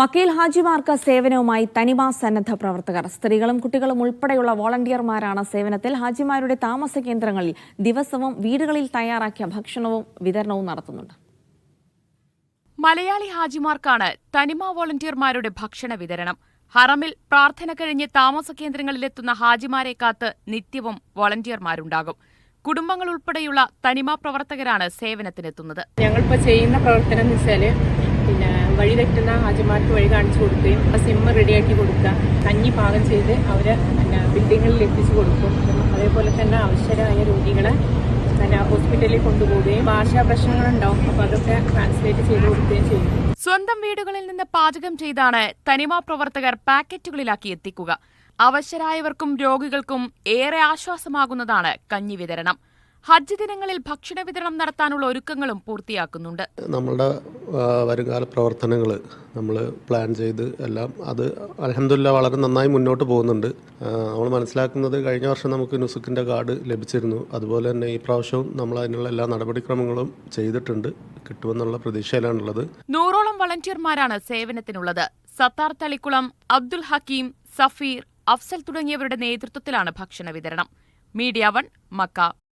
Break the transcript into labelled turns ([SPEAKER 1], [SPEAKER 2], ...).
[SPEAKER 1] മക്കയിൽ ഹാജിമാർക്ക് സേവനവുമായി തനിമ സന്നദ്ധ പ്രവർത്തകർ. സ്ത്രീകളും കുട്ടികളും ഉൾപ്പെടെയുള്ള വോളണ്ടിയർമാരാണ് സേവനത്തിൽ. ഹാജിമാരുടെ താമസ കേന്ദ്രങ്ങളിൽ ദിവസവും വീടുകളിൽ തയ്യാറാക്കിയ ഭക്ഷണവും വിതരണവും നടത്തുന്നുണ്ട്.
[SPEAKER 2] മലയാളി ഹാജിമാർക്കാണ് തനിമ വോളണ്ടിയർമാരുടെ ഭക്ഷണ വിതരണം. ഹറമിൽ പ്രാർത്ഥന കഴിഞ്ഞ് താമസ കേന്ദ്രങ്ങളിലെത്തുന്ന ഹാജിമാരെ കാത്ത് നിത്യവും വോളണ്ടിയർമാരുണ്ടാകും. കുടുംബങ്ങൾ ഉൾപ്പെടെയുള്ള തനിമ പ്രവർത്തകരാണ് സേവനത്തിനെത്തുന്നത്.
[SPEAKER 3] ഞങ്ങളിപ്പോൾ ചെയ്യുന്ന പ്രവർത്തനം എന്ന് വെച്ചാൽ പിന്നെ വഴി തെറ്റുന്ന ഹാജിമാർക്ക് വഴി കാണിച്ചു കൊടുക്കുകയും ആ സിമ്മ് റെഡിയാക്കി കൊടുക്കുക. കഞ്ഞി പാകം ചെയ്ത് അവരെ പിന്നെ ബിൽഡിങ്ങുകളിൽ എത്തിച്ചു കൊടുക്കും. അതേപോലെ തന്നെ അവശരായ രോഗികളെ പിന്നെ ഹോസ്പിറ്റലിൽ കൊണ്ടുപോവുകയും ഭാഷാ പ്രശ്നങ്ങളുണ്ടാവും. അപ്പോൾ അതൊക്കെ ട്രാൻസ്ലേറ്റ് ചെയ്ത് കൊടുക്കുകയും ചെയ്യും.
[SPEAKER 2] സ്വന്തം വീടുകളിൽ നിന്ന് പാചകം ചെയ്താണ് തനിമ പ്രവർത്തകർ പാക്കറ്റുകളിലാക്കി എത്തിക്കുക. അവശരായവർക്കും രോഗികൾക്കും ഏറെ ആശ്വാസമാകുന്നതാണ് കഞ്ഞി വിതരണം. ഹജ്ജ് ദിനങ്ങളിൽ ഭക്ഷണ വിതരണം നടത്താനുള്ള ഒരുക്കങ്ങളും പൂർത്തിയാക്കുന്നുണ്ട്.
[SPEAKER 4] നമ്മളുടെ വരുംകാല പ്രവർത്തനങ്ങൾ നമ്മൾ പ്ലാൻ ചെയ്ത് എല്ലാം അത് അലഹമില്ല വളരെ നന്നായി മുന്നോട്ട് പോകുന്നുണ്ട്. നമ്മൾ മനസ്സിലാക്കുന്നത് കഴിഞ്ഞ വർഷം നമുക്ക് നുസുക്കിന്റെ കാർഡ് ലഭിച്ചിരുന്നു. അതുപോലെ തന്നെ ഈ പ്രാവശ്യവും നമ്മൾ അതിനുള്ള എല്ലാ നടപടിക്രമങ്ങളും ചെയ്തിട്ടുണ്ട്. കിട്ടുമെന്നുള്ള പ്രതീക്ഷയിലാണുള്ളത്.
[SPEAKER 2] നൂറോളം വളണ്ടിയർമാരാണ് സേവനത്തിനുള്ളത്. സത്താർ തളിക്കുളം അബ്ദുൽ ഹക്കീം സഫീർ അഫ്സൽ തുടങ്ങിയവരുടെ നേതൃത്വത്തിലാണ് ഭക്ഷണ വിതരണം. Media one Mecca.